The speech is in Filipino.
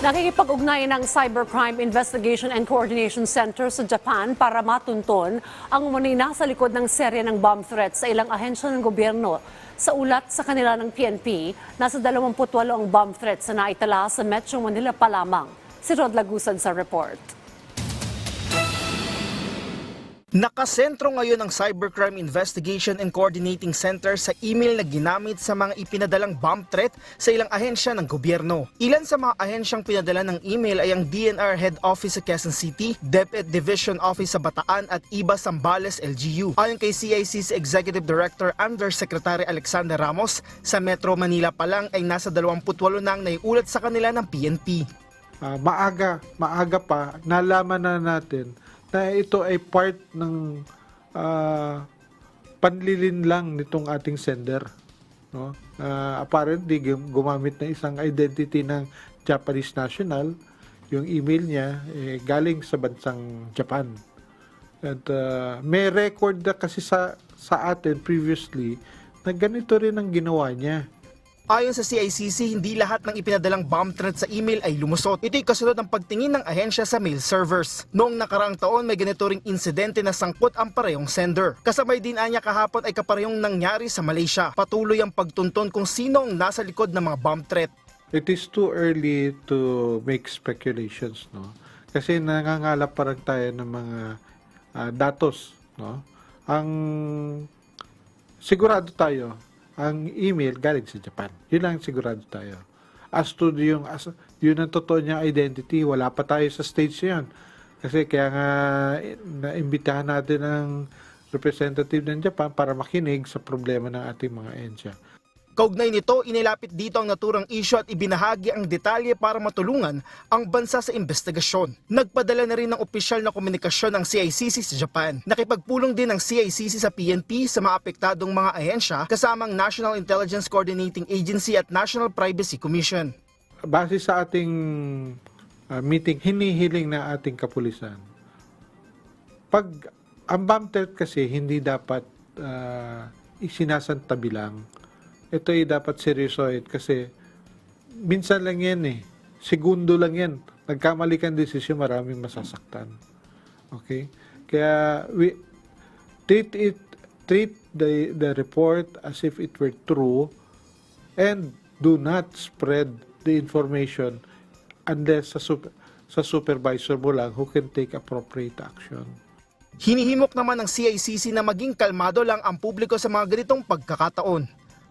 Nakikipag-ugnayan ng Cybercrime Investigation and Coordination Center sa Japan para matunton ang umunay nasa likod ng serye ng bomb threats sa ilang ahensya ng gobyerno. Sa ulat sa kanila ng PNP, nasa 28 ang bomb threats na naitala sa Metro Manila pa lamang. Si Rod Lagusan sa report. Nakasentro ngayon ang Cybercrime Investigation and Coordinating Center sa email na ginamit sa mga ipinadalang bomb threat sa ilang ahensya ng gobyerno. Ilan sa mga ahensyang pinadala ng email ay ang DNR Head Office sa Quezon City, DepEd Division Office sa Bataan at IBA Sambales LGU. Ayon kay CIC's Executive Director Undersecretary Alexander Ramos, sa Metro Manila pa lang ay nasa 28 na ang naiulat sa kanila ng PNP. Ah, maaga, maaga pa, nalaman na natin na ito ay part ng ah, panlilin lang nitong ating sender. No? Ah, apparently, gum- gumamit na isang identity ng Japanese national. Yung email niya eh, galing sa bansang Japan. At ah, may record na kasi sa, sa atin previously na ganito rin ang ginawa niya. Ayon sa CICC, hindi lahat ng ipinadalang bomb threat sa email ay lumusot. Ito'y kasunod ng pagtingin ng ahensya sa mail servers. Noong nakaraang taon, may ganito ring insidente na sangkot ang parehong sender. Kasabay din anya kahapon ay kaparehong nangyari sa Malaysia. Patuloy ang pagtunton kung sino ang nasa likod ng mga bomb threat. It is too early to make speculations, no? Kasi nangangalap pa rin tayo ng mga ah, datos, no? Ang sigurado tayo, ang email galing sa Japan. Yun lang sigurado tayo. As to yung as, yun ang totoo niya identity, wala pa tayo sa stage na yun. Kasi kaya nga eh, naimbitahan natin ang representative ng Japan para makinig sa problema ng ating mga ensya. Kaugnay nito, inilapit dito ang naturang issue at ibinahagi ang detalye para matulungan ang bansa sa investigasyon. Nagpadala na rin ng opisyal na komunikasyon ng CICC sa Japan. Nakipagpulong din ng CICC sa PNP sa mga apektadong mga ahensya kasamang National Intelligence Coordinating Agency at National Privacy Commission. base sa ating uh, meeting, hinihiling na ating kapulisan. Pag ang bomb threat kasi hindi dapat uh, isinasantabi lang. Ito ay dapat seryosohin kasi minsan lang yan eh. Segundo lang yan. Nagkamali kang desisyon, maraming masasaktan. Okay? Kaya we treat it treat the the report as if it were true and do not spread the information unless sa, sa supervisor mo lang who can take appropriate action. Hinihimok naman ng CICC na maging kalmado lang ang publiko sa mga ganitong pagkakataon.